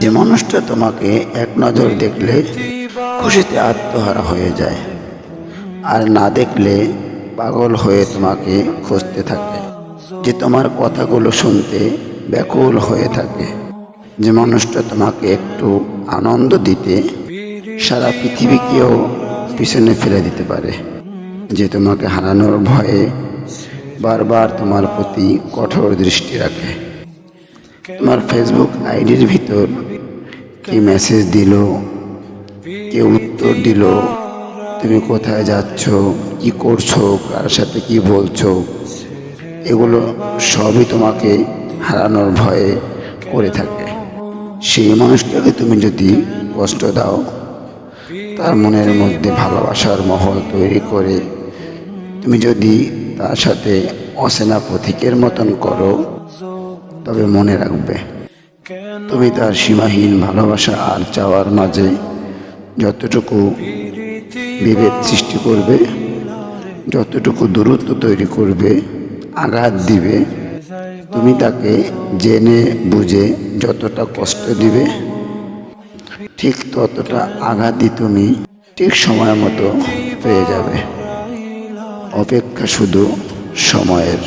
যে মানুষটা তোমাকে এক নজর দেখলে খুশিতে আত্মহারা হয়ে যায় আর না দেখলে পাগল হয়ে তোমাকে খুঁজতে থাকে। যে তোমার কথাগুলো শুনতে ব্যাকুল হয়ে থাকে যে মানুষটা তোমাকে একটু আনন্দ দিতে সারা পৃথিবীকেও পিছনে ফেলে দিতে পারে। যে তোমাকে হারানোর ভয়ে বারবার তোমার প্রতি কঠোর দৃষ্টি রাখে। তোমার ফেসবুক আইডির ভিতর কি মেসেজ দিল, কে উত্তর দিল, তুমি কোথায় যাচ্ছ, কি করছ, কার সাথে কি বলছো, এগুলো সবই তোমাকে হারানোর ভয়ে করে থাকে। সেই মানুষটাকে তুমি যদি কষ্ট দাও, তার মনের মধ্যে ভালোবাসার মহল তৈরি করে, তুমি যদি তার সাথে অচেনা পথিকের মতন করো তবে মনে রাখবে, তুমি তার সীমাহীন ভালোবাসা আর চাওয়ার মাঝে যতটুকু বিভেদ সৃষ্টি করবে, যতটুকু দূরত্ব তৈরি করবে, আঘাত দিবে, তুমি তাকে জেনে বুঝে যতটা কষ্ট দিবে, ঠিক ততটা আঘাতই তুমি ঠিক সময় মতো পেয়ে যাবে। অপেক্ষা শুধু সময়ের।